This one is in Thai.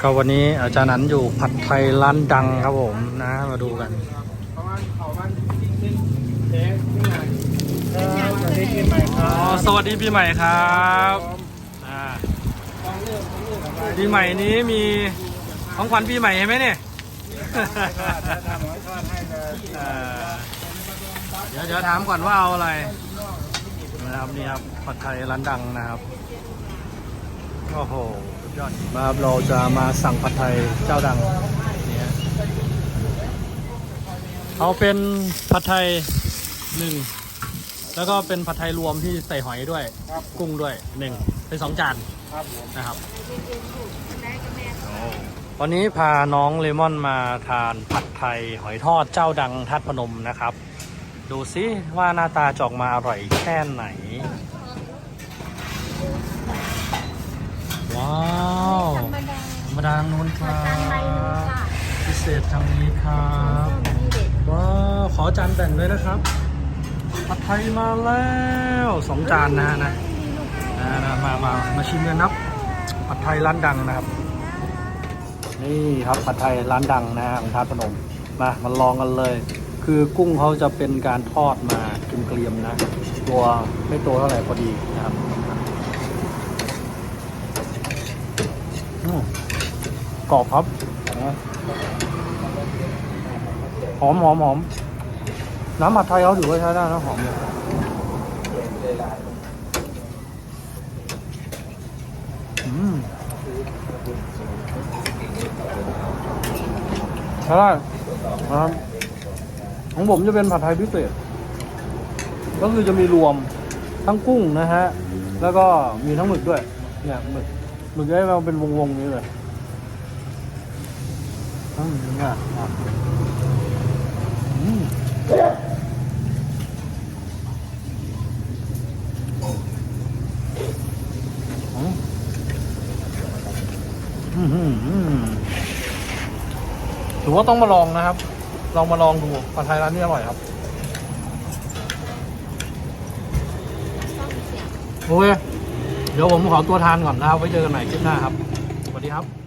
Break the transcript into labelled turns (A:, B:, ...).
A: ก็วันนี้อาจารย์นันอยู่ผัดไทยร้านดังครับผมนะ มาดูกัน
B: ประมาณเขาบ้านจริงๆเจ๊ขึ้นมาครับสวัสดีปีใหม่ค
A: อ๋
B: รั
A: อบสวัสดีปีใหม่ครับอ่า
B: ลองเลือกลองเลือกอะไร
A: ปีใหม่นี้มีของขวัญปีใหม่ใช่ไหมเนี่ย
B: จะทำไว้ทอดให้เลย
A: เอ่อเดี๋ยวเดี๋ยวถามก่อนว่าเอาอะไรนะครับนี่ครับผัดไทยร้านดังนะครับโอ้โหสุดยอด มาครับเราจะมาสั่งผัดไทยเจ้าดังนี่ฮะเอาเป็นผัดไทยหนึ่งแล้วก็เป็นผัดไทยรวมที่ใส่หอยด้วย
B: ครับ
A: กุ้งด้วยหนึ่งเป็นสองจาน
B: ครับผม
A: นะครับวันนี้พาน้องเลมอนมาทานผัดไทยหอยทอดเจ้าดังทัดพนมนะครับ ดูซิว่าหน้าตาจะออกมาอร่อยแค่ไหน ว้าว
C: ธรรมดา
A: ธ รรมดาทางนู้นค
C: มา
A: รั
C: ตั้งใบหนึ่ง
A: บ
C: ค่ะ
A: พิเศษทางนี้ครับ
C: นี่เด็ด
A: ว้าวขอจานแบ่งเลยนะครับผัดไทยมาแล้วสองจานนะฮะนะนะนะมามามาชิมกันนะครับผัดไทยร้านดังนะครับ นี่ครับผัดไทยร้านดังนะฮะของทาตุพนมมามาลองกันเลย คือกุ้งเขาจะเป็นการทอดมาเกรียมๆนะ ตัวไม่โตเท่าไหร่พอดีนะครับ อืม กรอบครับ หอมหอมหอมน้ำผัดไทยเขาถือว่าใช้ได้นะหอมเลยใช่นะครับของผมจะเป็นผัดไทยพิเศษ ก็คือจะมีรวมทั้งกุ้งนะฮะ แล้วก็มีทั้งหมึกด้วย เนี่ยหมึกหมึกได้มาเป็นวงๆนี้เลย อืมเนี่ยอืมถือว่าต้องมาลองนะครับ ลองมาลองดูผัดไทยร้านนี้อร่อยครับโอเคเดี๋ยวผมขอตัวทานก่อนนะครับ ไว้เจอกันใหม่คลิปหน้าครับ สวัสดีครับ